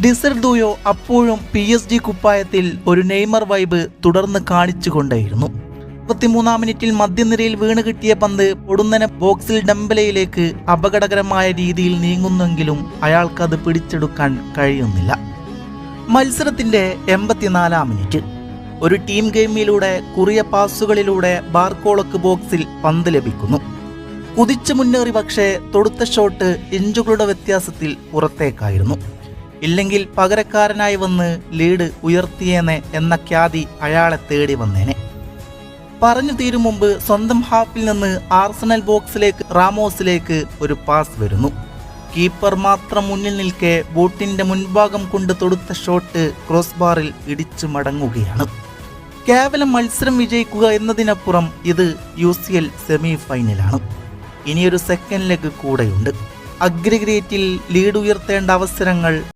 ഡിസർദൂയോ അപ്പോഴും P S G കുപ്പായത്തിൽ ഒരു Neymar vibe തുടർന്ന് കാണിച്ചുകൊണ്ടേയിരുന്നു. മുപ്പത്തിമൂന്നാം മിനിറ്റിൽ മധ്യനിരയിൽ വീണ് കിട്ടിയ പന്ത് പൊടുന്നനെ ബോക്സിൽ ഡംബലയിലേക്ക് അപകടകരമായ രീതിയിൽ നീങ്ങുന്നെങ്കിലും അയാൾക്കത് പിടിച്ചെടുക്കാൻ കഴിയുന്നില്ല. മത്സരത്തിന്റെ എൺപത്തിനാലാം മിനിറ്റ്. ഒരു ടീം ഗെയിമിലൂടെ കുറിയ പാസുകളിലൂടെ ബാർക്കോളക്ക് ബോക്സിൽ പന്ത് ലഭിക്കുന്നു. കുതിച്ചു മുന്നേറി പക്ഷേ തൊടുത്ത ഷോട്ട് ഇഞ്ചുകളുടെ വ്യത്യാസത്തിൽ പുറത്തേക്കായിരുന്നു. ഇല്ലെങ്കിൽ പകരക്കാരനായി വന്ന് ലീഡ് ഉയർത്തിയേനെ എന്ന ഖ്യാതി അയാളെ തേടി വന്നേനെ. പറഞ്ഞു തീരും മുമ്പ് സ്വന്തം ഹാഫിൽ നിന്ന് ആർസണൽ ബോക്സിലേക്ക് റാമോസിലേക്ക് ഒരു പാസ് വരുന്നു. കീപ്പർ മാത്രം മുന്നിൽ നിൽക്കെ ബോട്ടിന്റെ മുൻഭാഗം കൊണ്ട് തൊടുത്ത ഷോട്ട് ക്രോസ് ബാറിൽ ഇടിച്ചു മടങ്ങുകയാണ്. കേവലം മത്സരം വിജയിക്കുക എന്നതിനപ്പുറം ഇത് യു സി എൽ സെമി ഫൈനലാണ് ഇനിയൊരു സെക്കൻഡ് ലെഗ് കൂടെയുണ്ട്. അഗ്രിഗ്രേറ്റിൽ ലീഡ് ഉയർത്തേണ്ട അവസരങ്ങൾ